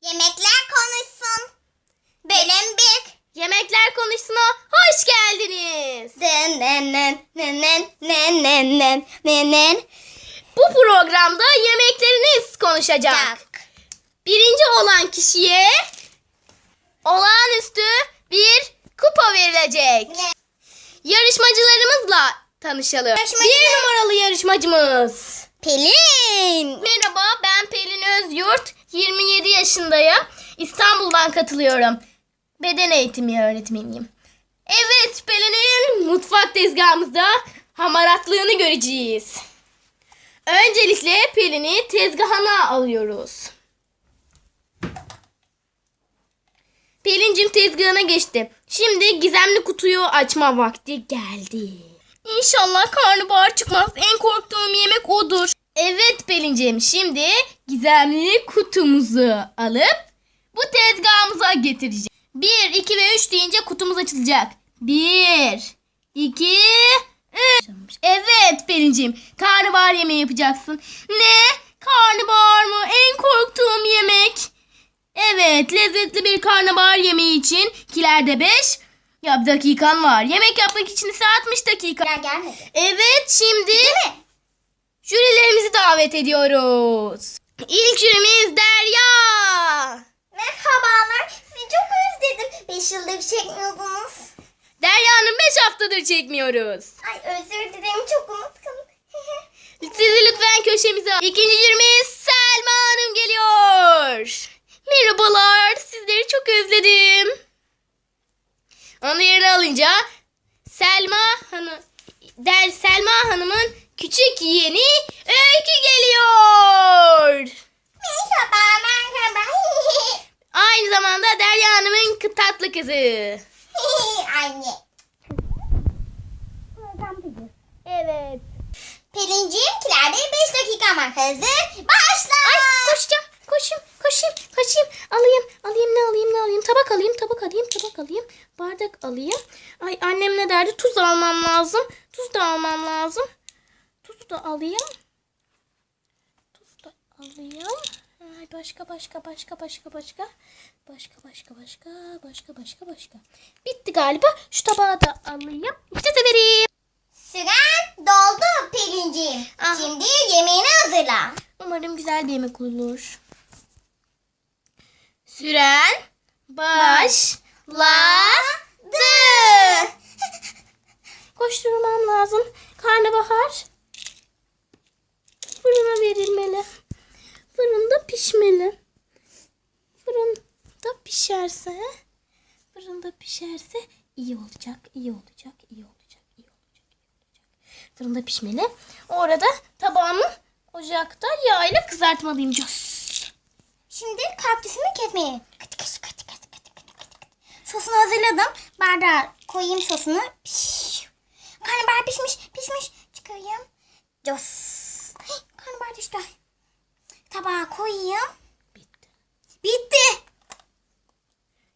Yemekler konuşsun. Benim bir. Yemekler konuşsuna hoş geldiniz. Bu programda yemekleriniz konuşacak. Birinci olan kişiye olağanüstü bir kupa verilecek. Yarışmacılarımızla tanışalım. Bir numaralı yarışmacımız. Pelin. Merhaba ben Pelin Özyurt. 27 yaşındayım. İstanbul'dan katılıyorum. Beden eğitimi öğretmeniyim. Evet Pelin'in mutfak tezgahımızda hamaratlığını göreceğiz. Öncelikle Pelin'i tezgahına alıyoruz. Pelin'cim tezgahına geçti. Şimdi gizemli kutuyu açma vakti geldi. İnşallah karnabahar çıkmaz. En korktuğum yemek odur. Evet Pelin'cim şimdi gizemli kutumuzu alıp bu tezgahımıza getireceğiz. 1, 2 ve 3 deyince kutumuz açılacak. 1, 2, 3. Evet Pelin'cim karnabahar yemeği yapacaksın. Ne? Karnabahar mı? En korktuğum yemek. Evet, lezzetli bir karnabahar yemeği için kilerde 5 ya bir dakikan var. Yemek yapmak için ise 60 dakika. Ya gelmedi. Evet, şimdi Değil mi? Jürilerimizi davet ediyoruz. İlk jürimiz Derya. Merhabalar. Sizi çok özledim. 5 yıldır çekmiyordunuz. Derya'nın 5 haftadır çekmiyoruz. Ay özür dilerim çok unuttum. Sizi lütfen köşemize al. İkinci jürimiz Selma Hanım geliyor. Merhabalar, sizleri çok özledim. Onu yerine alınca Selma Hanım Der Selma Hanım'ın küçük yeğeni Öykü geliyor. merhaba merhaba. Aynı zamanda Derya Hanım'ın tatlı kızı. Anne. Evet. Pelinciğim kilerde 5 dakika var. Hazır. Başla. Ay koşacağım. Koşayım, koşayım, koşayım. Alayım, alayım ne alayım ne alayım. Tabak alayım, tabak alayım, tabak alayım. Bardak alayım. Ay annem ne derdi? Tuz almam lazım. Tuz da almam lazım. Tuzu da alayım. Tuz da alayım. Ay başka başka başka başka başka. Başka başka başka başka başka başka. Bitti galiba. Şu tabağı da alayım. İşte severim. Süren doldu Pelinciğim. Aha. Şimdi yemeğini hazırla. Umarım güzel bir yemek olur. Süren başladı. Koşturmam lazım. Karnabahar fırına verilmeli. Fırında pişmeli. Fırında pişerse fırında pişerse iyi olacak, iyi olacak, iyi olacak, iyi olacak, iyi olacak. Fırında pişmeli. Orada tabağımı ocakta yağ ile kızartmalıyım. Cos. Şimdi kaktüsümü kesmeye. Kıt kıt kıt kıt kıt kıt kıt. Sosunu hazırladım. Bardağa koyayım sosunu. Piş. Karnabahar pişmiş pişmiş. Çıkarayım. Cos. Karnabahar düştü. Tabağa koyayım. Bitti. Bitti.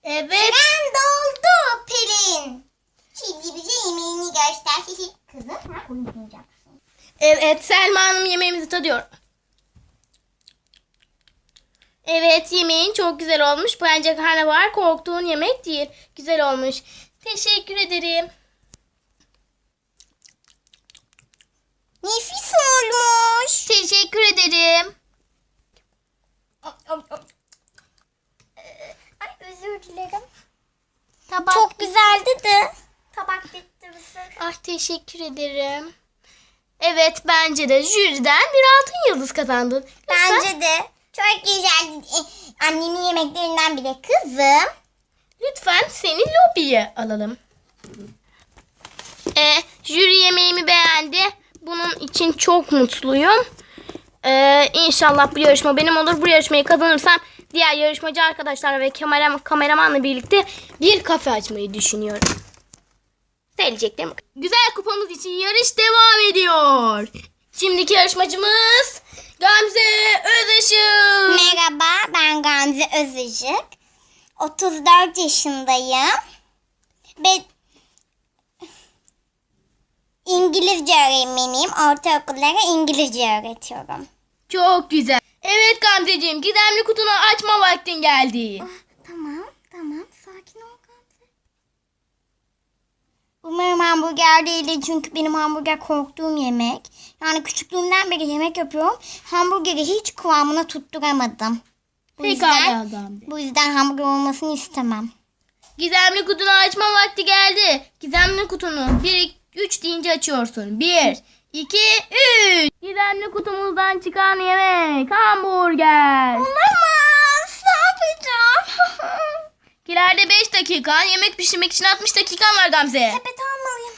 Evet. Süren doldu Pelin. Şimdi bize yemeğini göster. Kızım ha konuşmayacaksın. Evet Selma Hanım yemeğimizi tadıyor. Evet yemeğin çok güzel olmuş. Bence karnabahar korktuğun yemek değil. Güzel olmuş. Teşekkür ederim. Nefis olmuş. Teşekkür ederim. Ay özür dilerim. Tabak. Çok güzeldi de. Tabak bitti bize. Ah teşekkür ederim. Evet bence de jüriden bir altın yıldız kazandın. Lütfen, Bence de. Çok güzeldi. E, Annemin yemeklerinden biri. Kızım. lütfen seni lobiye alalım. Ee, jüri yemeğimi beğendi. Bunun için çok mutluyum. Ee, inşallah bu yarışma benim olur. Bu yarışmayı kazanırsam diğer yarışmacı arkadaşlar ve kameram, kameramanla birlikte bir kafe açmayı düşünüyorum. Söyleyeceklerim. Güzel kupamız için yarış devam ediyor. Şimdiki yarışmacımız Gamze Özışık. Merhaba ben Gamze Özışık. 34 yaşındayım. Ve İngilizce öğretmeniyim. Ortaokullara İngilizce öğretiyorum. Çok güzel. Evet Gamzeciğim gizemli kutunu açma vaktin geldi. Ah, tamam, tamam. Sakin ol Gamze. Umarım hamburger değildir çünkü benim hamburger korktuğum yemek. Yani küçüklüğümden beri yemek yapıyorum. Hamburgeri hiç kıvamına tutturamadım. Bu Pekala yüzden, Gamze. bu yüzden hamburger olmasını istemem. Gizemli kutunu açma vakti geldi. Gizemli kutunu 1 3 deyince açıyorsun. 1 2 3 Gizemli kutumuzdan çıkan yemek hamburger. Olamaz. Ne yapacağım? Kilerde 5 dakika, yemek pişirmek için 60 dakikan var Gamze. Sepet almalıyım.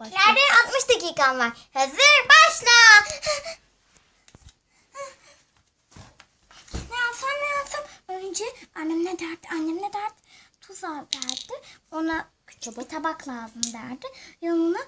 Nerede 60 dakikam var. Hazır başla. ne yapsam ne yapsam. Önce annem ne derdi? Annem ne derdi? Tuz al derdi. Ona küçük bir tabak lazım derdi. Yanına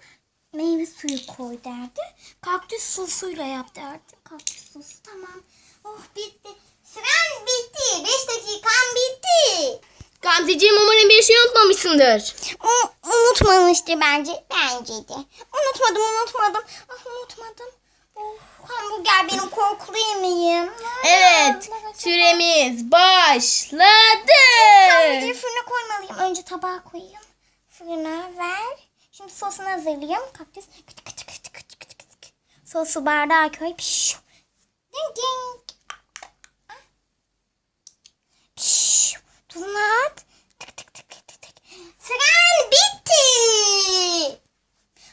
meyve suyu koy derdi. Kaktüs sosuyla yap derdi. Kaktüs sosu tamam. Oh bitti. Süren bitti. 5 dakikam bitti. Gamzeciğim umarım bir şey unutmamışsındır. U- unutmamıştır bence. Bence de. Unutmadım unutmadım. Ah unutmadım. Oh, hamburger benim korkulu yemeğim. Evet, süremiz başladı. Hamburgeri fırına koymalıyım. Önce tabağa koyayım. Fırına ver. Şimdi sosunu hazırlayayım. Kaktüs. Kıt kıt kıt kıt kıt kıt. Sosu bardağa koy. Piş. Ding ding. Piş. Tuzunu at. Tık tık tık tık tık. Süren bitti.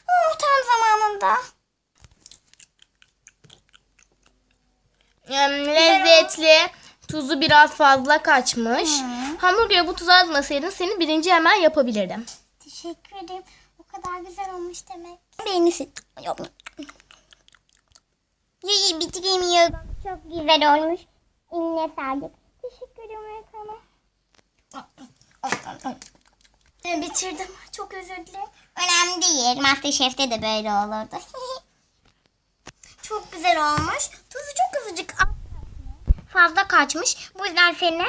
Oh tam zamanında. Lezzetli. Tuzu biraz fazla kaçmış. Hı. Hamburgere bu tuzu atmasaydın seni birinci hemen yapabilirdim. Teşekkür ederim. O kadar güzel olmuş demek. Beğenisi. Yok. Yiyi bitireyim yiyorum. Çok güzel olmuş. Eline sağlık. Teşekkür ederim Erkan'a. Bitirdim. Çok özür dilerim. Önemli değil. Masterchef'te de böyle olurdu. çok güzel olmuş. Tuzu çok azıcık az fazla kaçmış. Bu yüzden seni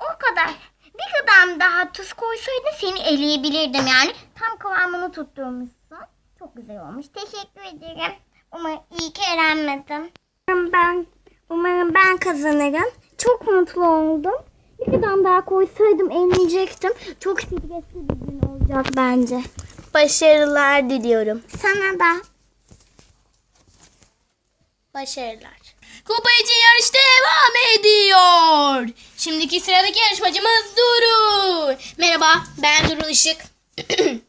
o kadar bir kadar daha tuz koysaydın seni eleyebilirdim yani. Tam kıvamını tutturmuşsun. Çok güzel olmuş. Teşekkür ederim. Umarım iyi ki elenmedim. Umarım ben, umarım ben kazanırım. Çok mutlu oldum. Bir kadar daha koysaydım eleyecektim. Çok stresli bir gün olacak bence. Başarılar diliyorum. Sana da. Başarılar. Kupa için yarış devam ediyor. Şimdiki sıradaki yarışmacımız Duru. Merhaba ben Duru Işık.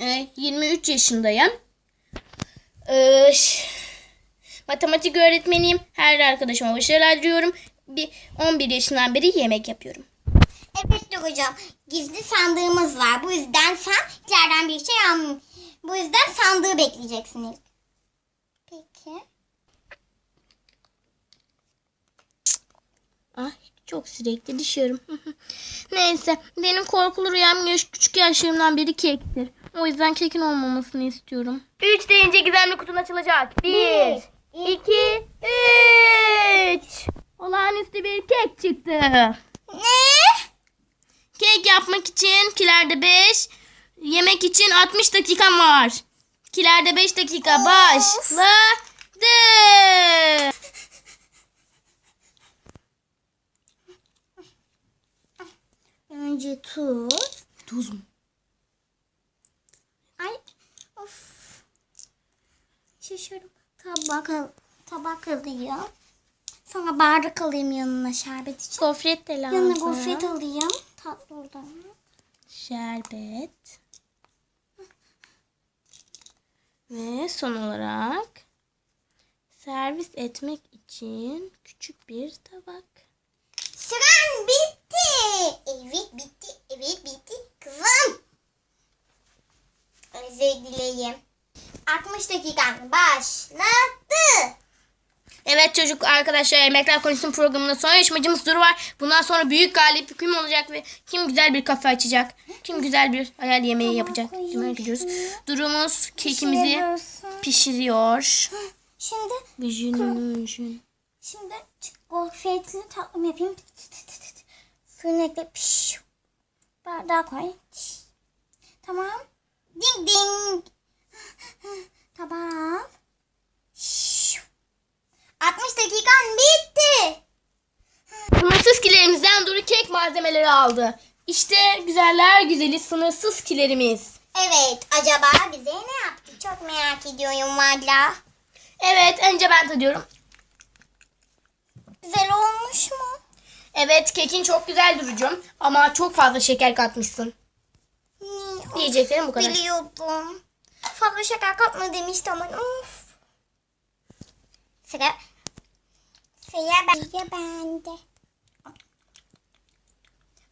Ee, 23 yaşındayım. Ee, matematik öğretmeniyim. Her arkadaşıma başarılar diliyorum. Bir 11 yaşından beri yemek yapıyorum. Evet hocam. Gizli sandığımız var. Bu yüzden sen içeriden bir şey alm. Bu yüzden sandığı bekleyeceksin ilk. Peki. Ay çok sürekli düşüyorum. Neyse benim korkulu rüyam yaş, küçük yaşlarımdan beri kektir. O yüzden kekin olmamasını istiyorum. 3 deyince gizemli kutun açılacak. 1, Bir, 2, 3. Olağanüstü bir kek çıktı. Ne? Kek yapmak için kilerde 5, yemek için 60 dakikam var. Kilerde 5 dakika başladı. Önce tuz. Tuz mu? Ay of. Şaşırdım. Tabak, al, tabak alayım. Sonra bardak alayım yanına şerbet için. Gofret de lazım. Yanına gofret alayım. Tatlı oradan. şerbet ve son olarak servis etmek için küçük bir tabak. Süren bitti. Evet bitti. Evet bitti. Kızım. Özür dileyim. 60 dakikan başladı. Evet çocuk arkadaşlar Yemekler Konuşsun programında son yarışmacımız Duru var. Bundan sonra büyük galip kim olacak ve kim güzel bir kafe açacak. Kim güzel bir hayal yemeği yapacak. Merak ediyoruz. Durumuz kekimizi pişiriyor. Şimdi vijin. Şimdi gofretli tatlım yapayım. Suyunu ekle. Piş. Bardağa koy. Tamam. Ding ding. Şş. 60 dakikan bitti. Sınırsız kilerimizden Duru kek malzemeleri aldı. İşte güzeller güzeli sınırsız kilerimiz. Evet acaba bize ne yaptı? Çok merak ediyorum valla. Evet önce ben tadıyorum. Güzel olmuş mu? Evet kekin çok güzel Duru'cum ama çok fazla şeker katmışsın. Hmm, Diyeceklerim bu kadar. Biliyordum. Fazla şeker katma demişti ama of. Sıra. Sıra ben. Sıra bende.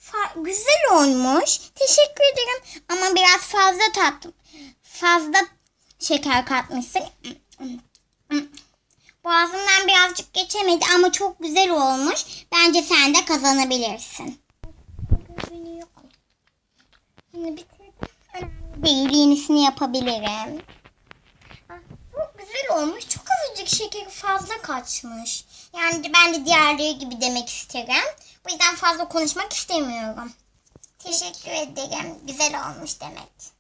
Fa- güzel olmuş. Teşekkür ederim. Ama biraz fazla tattım. Fazla şeker katmışsın. Boğazımdan birazcık geçemedi ama çok güzel olmuş. Bence sen de kazanabilirsin. Yine bitirdim. Değil. Yenisini yapabilirim. Çok güzel olmuş. Çok azıcık şekeri fazla kaçmış. Yani ben de diğerleri gibi demek isterim. Bu yüzden fazla konuşmak istemiyorum. Teşekkür ederim. Güzel olmuş demek.